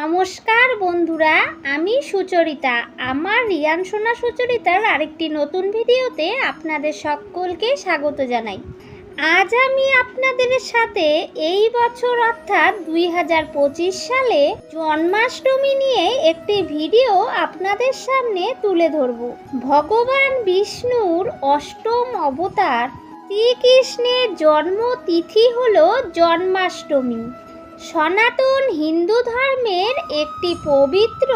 নমস্কার বন্ধুরা, আমি সুচরিতা। আমার রিয়ান সোনা সুচরিতার আরেকটি নতুন ভিডিওতে আপনাদের সকলকে স্বাগত জানাই। আজ আমি আপনাদের সাথে এই বছর অর্থাৎ দুই হাজার পঁচিশ সালে জন্মাষ্টমী নিয়ে একটি ভিডিও আপনাদের সামনে তুলে ধরব। ভগবান বিষ্ণুর অষ্টম অবতার শ্রীকৃষ্ণের জন্মতিথি হল জন্মাষ্টমী। সনাতন হিন্দু ধর্মের একটি পবিত্র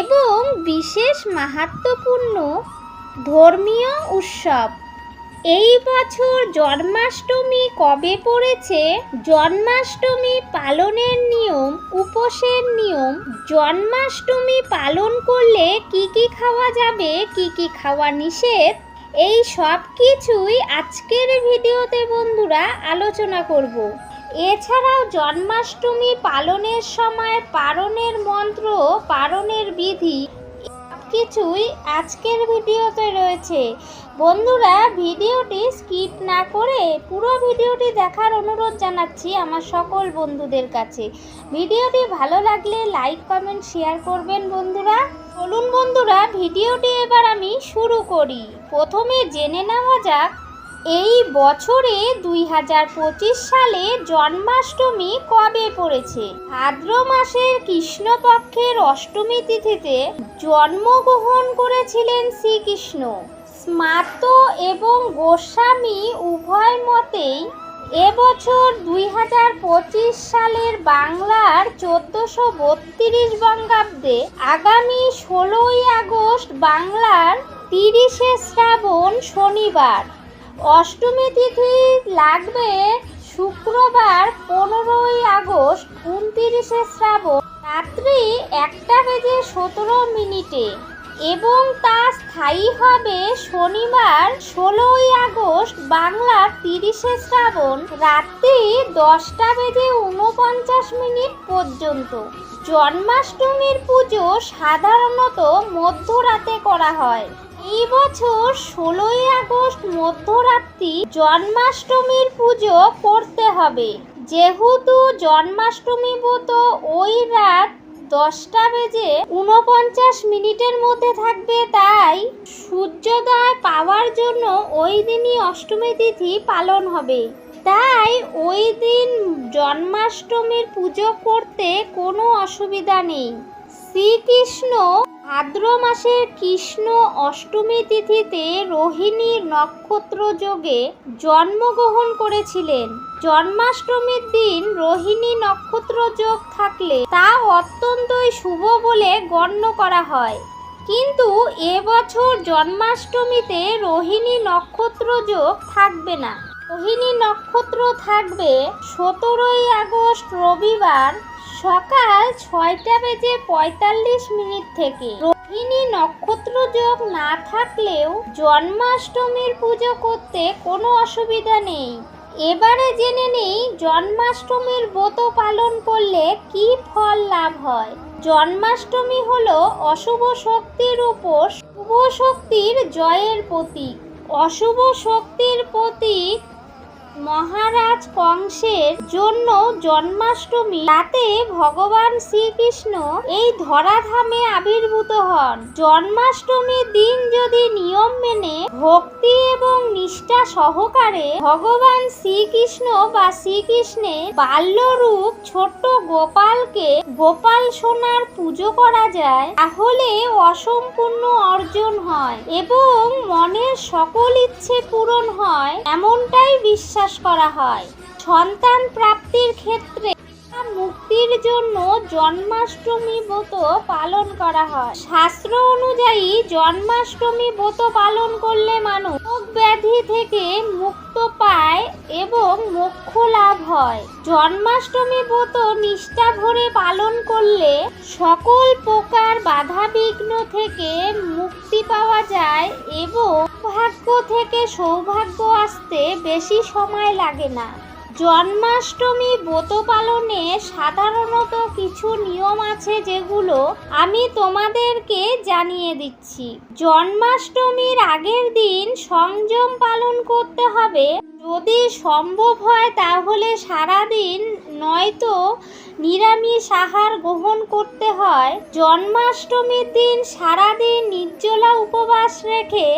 এবং বিশেষ মাহাত্মপূর্ণ ধর্মীয় উৎসব। এই বছর জন্মাষ্টমী কবে পড়েছে? জন্মাষ্টমী পালনের নিয়ম, উপোসের নিয়ম, জন্মাষ্টমী পালন করলে কি কি খাওয়া যাবে, কি কি খাওয়া নিষেধ? এই সব কিছুই আজকের ভিডিওতে বন্ধুরা আলোচনা করব। এছাড়াও জন্মাষ্টমী পালনের সময় পারণের মন্ত্র, পারণের বিধি কিছুই আজকের ভিডিওতে রয়েছে। বন্ধুরা, ভিডিওটি স্কিপ না করে পুরো ভিডিওটি দেখার অনুরোধ জানাচ্ছি আমার সকল বন্ধুদের কাছে। ভিডিওটি ভালো লাগলে লাইক, কমেন্ট, শেয়ার করবেন বন্ধুরা। চলুন বন্ধুরা, ভিডিওটি এবার আমি শুরু করি। প্রথমে জেনে নেওয়া যাক এই বছরে দুই হাজার পঁচিশ সালে জন্মাষ্টমী কবে পড়েছে? ভাদ্র মাসের কৃষ্ণপক্ষের অষ্টমী তিথিতে জন্মগ্রহণ করেছিলেন শ্রীকৃষ্ণ। স্মার্ত এবং গোস্বামী উভয় মতেই এবছর দুই হাজার পঁচিশ সালের বাংলার চোদ্দোশো বত্রিশ বঙ্গাব্দে আগামী ষোলোই আগস্ট বাংলার তিরিশে শ্রাবণ শনিবার। অষ্টমী তিথি লাগবে শুক্রবার পনেরোই আগস্ট উনতিরিশে শ্রাবণ, রাত্রি একটা বেজে সতেরো মিনিটে। এবং তা স্থায়ী হবে শনিবার ষোলোই আগস্ট বাংলার তিরিশে শ্রাবণ, রাত্রি দশটা বেজে উনপঞ্চাশ মিনিট পর্যন্ত। জন্মাষ্টমীর পুজো সাধারণত মধ্যরাতে করা হয়। এই বছর ষোলোই আগস্ট মধ্যরাত্রি জন্মাষ্টমীর পুজো করতে হবে। যেহেতু জন্মাষ্টমী ব্রত ওই রাত দশটা বেজে উনপঞ্চাশ মিনিটের মধ্যে থাকবে, তাই সূর্যোদয় পাওয়ার জন্য ওই দিনই অষ্টমী তিথি পালন হবে। তাই ওই দিন জন্মাষ্টমীর পুজো করতে কোনো অসুবিধা নেই। শ্রীকৃষ্ণ ভাদ্র মাসের কৃষ্ণ অষ্টমী তিথিতে রোহিণী নক্ষত্র যোগে জন্মগ্রহণ করেছিলেন। জন্মাষ্টমীর দিন রোহিণী নক্ষত্র যোগ থাকলে তা অত্যন্তই শুভ বলে গণ্য করা হয়। কিন্তু এবছর জন্মাষ্টমীতে রোহিণী নক্ষত্র যোগ থাকবে না। রোহিণী নক্ষত্র থাকবে সতেরোই আগস্ট রবিবার সকাল ছয়টা বেজে পঁয়তাল্লিশ মিনিট থেকে রোহিণী নক্ষত্র যোগ না থাকলেও জন্মাষ্টমীর পুজো করতে কোনো অসুবিধা নেই। এবারে জেনে নেই জন্মাষ্টমীর ব্রত পালন করলে কি ফল লাভ হয়। জন্মাষ্টমী হলো অশুভ শক্তির উপর শুভ শক্তির জয়ের প্রতীক। অশুভ শক্তির প্রতীক মহারাজ কংসের জন্য জন্মাষ্টমী রাতে ভগবান শ্রীকৃষ্ণ এই ধরাধামে আবির্ভূত হন। জন্মাষ্টমীর দিন যদি নিয়ম মেনে, ভক্তি এবং নিষ্ঠা সহকারে ভগবান শ্রীকৃষ্ণ বা শ্রীকৃষ্ণে বাল্যরূপ ছোট্ট গোপালকে গোপাল সোনার পুজো করা যায়, তাহলে অসম্পূর্ণ অর্জন হয় এবং মনের সকল ইচ্ছে পূরণ হয়, এমনটাই বিশ্বাস করা হয়। সন্তান প্রাপ্তির ক্ষেত্রে মুক্তির জন্য জন্মাষ্টমী ব্রত পালন করা হয়। শাস্ত্র অনুযায়ী জন্মাষ্টমী ব্রত পালন করলে মানুষ রোগ ব্যাধি থেকে মুক্ত পায় এবং মোক্ষ লাভ হয়। জন্মাষ্টমী ব্রত নিষ্ঠা ভরে পালন করলে সকল প্রকার বাধা বিঘ্ন থেকে মুক্তি পাওয়া যায় এবং ভাগ্য থেকে সৌভাগ্য আসতে বেশি সময় লাগে না। জন্মাষ্টমী ব্রত পালনে সাধারণত কিছু নিয়ম আছে যেগুলো আমি তোমাদেরকে জানিয়ে দিচ্ছি। জন্মাষ্টমীর আগের দিন সংযম পালন করতে হবে। যদি সম্ভব হয় তাহলে সারাদিন নয়তো নিরামিষ আহার গ্রহণ করতে হয়। জন্মাষ্টমীর দিন সারাদিন নির্জলা উপবাস রেখে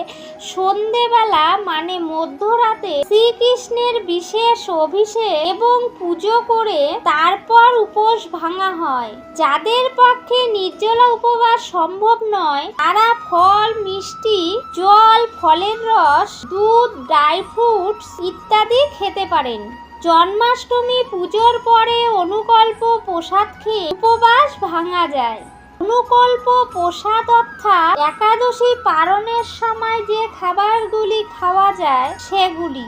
সন্ধেবেলা মানে মধ্যরাতে, শ্রীকৃষ্ণের বিশেষ অভিষেক এবং পুজো করে তারপর উপোস ভাঙা হয়। যাদের পক্ষে নির্জলা উপবাস সম্ভব নয়। তারা ফল, মিষ্টি, জল, ফলের রস, দুধ, ড্রাই ফ্রুটস ইত্যাদি খেতে পারেন। জন্মাষ্টমী পুজোর পরে অনুকল্প প্রসাদ খেয়ে উপবাস ভাঙা যায়। অনুকল্প প্রসাদ অর্থাৎ একাদশী পালনের সময় যে খাবারগুলি খাওয়া যায়, সেগুলি।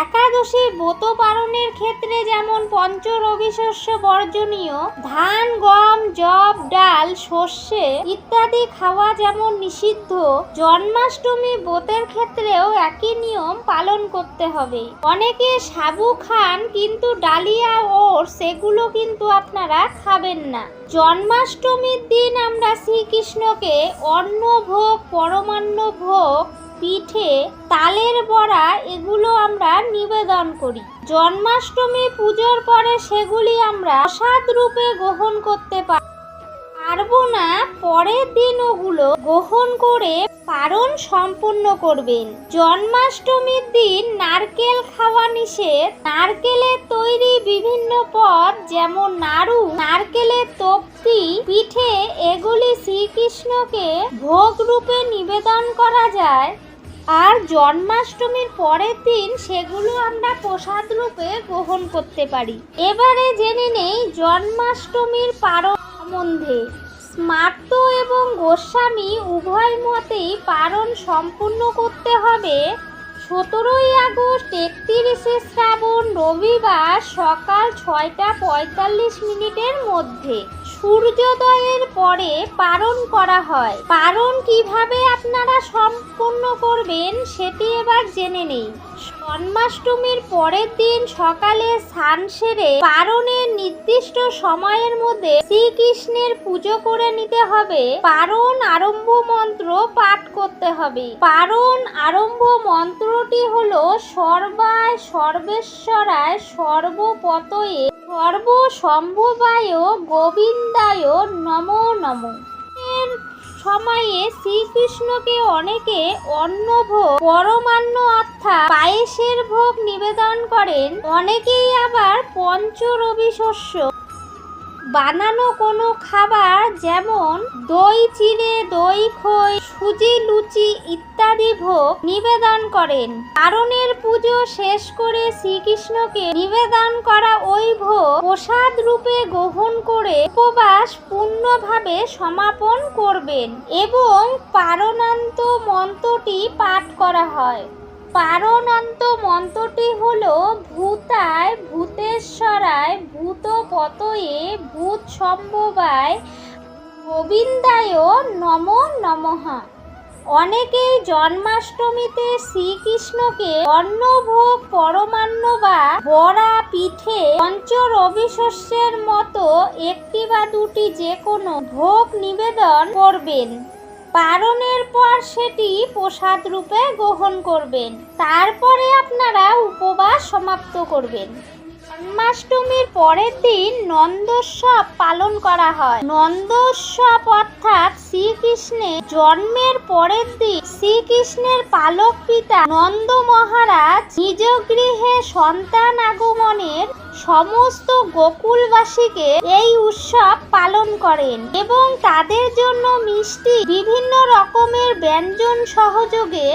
একাদশী ব্রত পালনের ক্ষেত্রে যেমন পঞ্চ রবি শস্য বর্জনীয়, ধান, গম জব ডাল, সর্ষে ইত্যাদি খাওয়া যেমন নিষিদ্ধ, জন্মাষ্টমী ব্রতের ক্ষেত্রেও একই নিয়ম পালন করতে হবে। অনেকে সাবু খান, কিন্তু ডালিয়া ও সেগুলো কিন্তু আপনারা খাবেন না। জন্মাষ্টমীর দিন আমরা শ্রীকৃষ্ণকে অন্ন ভোগ পরমান্ন ভোগ পিঠে তালের বড়া, এগুলো আমরা নিবেদন করি। জন্মাষ্টমী পুজোর পরে সেগুলি আমরা প্রসাদ রূপে গ্রহণ করতে পারি পারব না পরের দিন ওগুলো গ্রহণ করে পারণ সম্পূর্ণ করবেন। জন্মাষ্টমীর দিন নারকেল খাওয়া নিষেধ। নারকেলের তৈরি বিভিন্ন পদ, যেমন নাড়ু, নারকেলের তপ্তি, পিঠে এগুলি শ্রীকৃষ্ণকে ভোগ রূপে নিবেদন করা যায়। আর জন্মাষ্টমীর পরের দিন সেগুলো আমরা প্রসাদ রূপে গ্রহণ করতে পারি। এবারে জেনে নেই জন্মাষ্টমীর পারণ সম্বন্ধে। স্মার্ত এবং গোস্বামী উভয় মতেই পারণ সম্পূর্ণ করতে হবে। সতেরোই আগস্ট একত্রিশে শ্রাবণ রবিবার সকাল ছয়টা পঁয়তাল্লিশ মিনিটের মধ্যে। সূর্যোদয়ের পরে পারণ করা হয়। পারণ কীভাবে আপনারা সম্পূর্ণ করবেন সেটি এবার জেনে নেই। জন্মাষ্টমীর পরের দিন সকালে স্নান সেরে পারণের নির্দিষ্ট সময়ের মধ্যে শ্রীকৃষ্ণের পুজো করে নিতে হবে। পারণ আরম্ভ মন্ত্র পাঠ করতে হবে। পারণ আরম্ভ মন্ত্রটি হলো সর্বায় সর্বেশ্বরায় সর্বপতয়ে সর্বসম্ভবায় গোবিন্দায় নম নম। এর সময়ে শ্রীকৃষ্ণকে অনেকে অন্নভোগ, পরমান্ন অর্থাৎ পায়েসের ভোগ নিবেদন করেন, অনেকেই আবার পঞ্চরবি শস্য। বানানো কোনো খাবার যেমন দই চিড়ে, দই খই, সুজি, লুচি ইত্যাদি ভোগ নিবেদন করেন। কারণের পুজো শেষ করে শ্রীকৃষ্ণকে নিবেদন করা ওই ভোগ প্রসাদ রূপে গ্রহণ করে উপবাস পূর্ণভাবে সমাপন করবেন এবং পারণান্ত মন্ত্রটি পাঠ করা হয়। পারণান্ত মন্ত্রটি হল ভূতায়, ভূতেশ্বরায় ভূত পতয়ে ভূত সম্ভবায় গোবিন্দায় নম নমঃ। অনেকেই জন্মাষ্টমীতে শ্রীকৃষ্ণকে অন্নভোগ, পরমান্ন বা বড়া পিঠে পঞ্চ রবি শস্যের মতো একটি বা দুটি যে কোনো ভোগ নিবেদন করবেন। পারণের পর সেটি প্রসাদ রূপে গ্রহণ করবেন। তারপরে আপনারা উপবাস সমাপ্ত করবেন। জন্মাষ্টমীর পরের দিন নন্দোৎসব পালন করা হয়। নন্দোৎসব অর্থাৎ শ্রীকৃষ্ণের জন্মের পরের দিন শ্রীকৃষ্ণের পালক পিতা নন্দ মহারাজ নিজ গৃহে সন্তান আগমনের সমস্ত গোকুলবাসীকে এই উৎসব পালন করেন এবং তাদের জন্য মিষ্টি, বিভিন্ন রকমের ব্যঞ্জন সহযোগে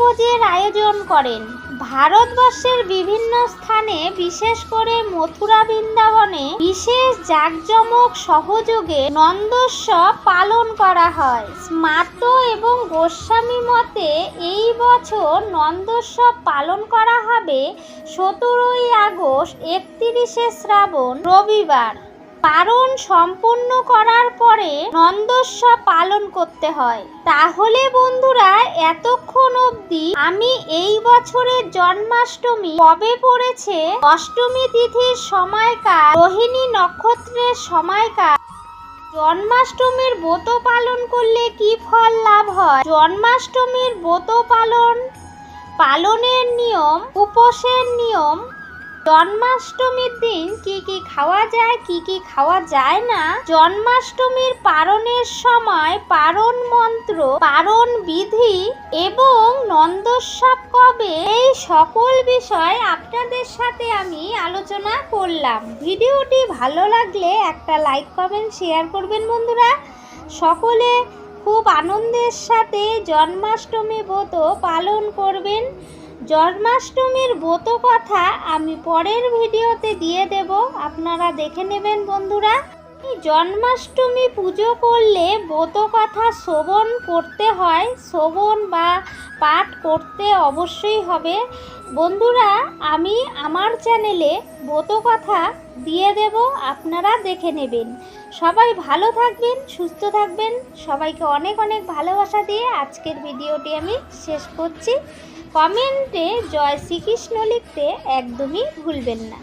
ভোজের আয়োজন করেন। ভারতবর্ষের বিভিন্ন স্থানে, বিশেষ করে মথুরা বৃন্দাবনে, বিশেষ জাঁকজমক সহযোগে নন্দোৎসব পালন করা হয়। স্মার্ত এবং গোস্বামী মতে, এই বছর নন্দোৎসব পালন করা হবে সতেরোই আগস্ট, একত্রিশে শ্রাবণ, রবিবার। পারণ সম্পূর্ণ করার পরে নন্দোৎসব পালন করতে হয়। তাহলে বন্ধুরা, এতক্ষণ অবধি আমি এই বছরের জন্মাষ্টমী কবে পড়েছে, অষ্টমী তিথির সময়কাল রোহিণী নক্ষত্রের সময়কাল জন্মাষ্টমীর ব্রত পালন করলে কি ফল লাভ হয়, জন্মাষ্টমীর ব্রত পালন, পালনের নিয়ম, উপোসের নিয়ম জন্মাষ্টমীর দিন কি কি খাওয়া যায়, কি কি খাওয়া যায় না? জন্মাষ্টমীর পারণের সময় পারণ মন্ত্র, পারণ বিধি এবং নন্দোৎসব কবে? এই সকল বিষয় আপনাদের সাথে আমি আলোচনা করলাম। ভিডিওটি ভালো লাগলে একটা লাইক, কমেন্ট, শেয়ার করবেন বন্ধুরা। সকলে খুব আনন্দের সাথে জন্মাষ্টমী ব্রত পালন করবেন। জন্মাষ্টমীর ব্রত কথা আমি পরের ভিডিওতে দিয়ে দেব। আপনারা দেখে নেবেন বন্ধুরা। জন্মাষ্টমী পুজো করলে ব্রত কথা শ্রবণ করতে হয়। শ্রবণ বা পাঠ করতে অবশ্যই হবে। বন্ধুরা, আমি আমার চ্যানেলে ব্রত কথা দিয়ে দেব। আপনারা দেখে নেবেন। সবাই ভালো থাকবেন, সুস্থ থাকবেন। সবাইকে অনেক অনেক ভালোবাসা দিয়ে আজকের ভিডিওটি আমি শেষ করছি। কমেন্টে জয় শ্রীকৃষ্ণ লিখতে একদমই ভুলবেন না।